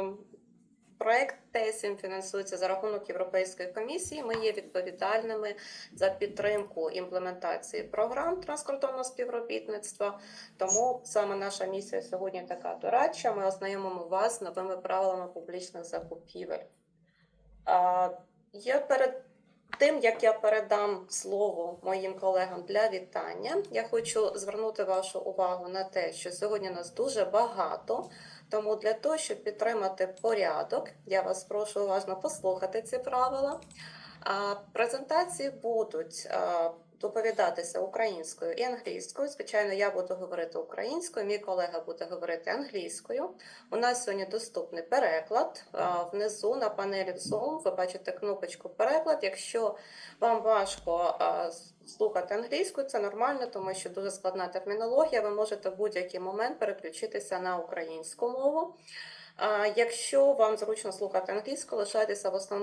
Ем, Проект ТЕСІМ фінансується за рахунок Європейської комісії. Ми є відповідальними за підтримку імплементації програм транскордонного співробітництва. Тому саме наша місія сьогодні така дорадча. Ми ознайомимо вас з новими правилами публічних закупівель. Я перед тим, як я передам слово моїм колегам для вітання, я хочу звернути вашу увагу на те, що сьогодні нас дуже багато. Тому для того, щоб підтримати порядок, я вас прошу уважно послухати ці правила. Презентації будуть доповідатися українською і англійською. Звичайно, я буду говорити українською, мій колега буде говорити англійською. У нас сьогодні доступний переклад. Внизу на панелі Zoom ви бачите кнопочку переклад. Якщо вам важко слухати англійською, це нормально, тому що дуже складна термінологія. Ви можете в будь-який момент переключитися на українську мову. Якщо вам зручно слухати англійську, лишайтеся в основному.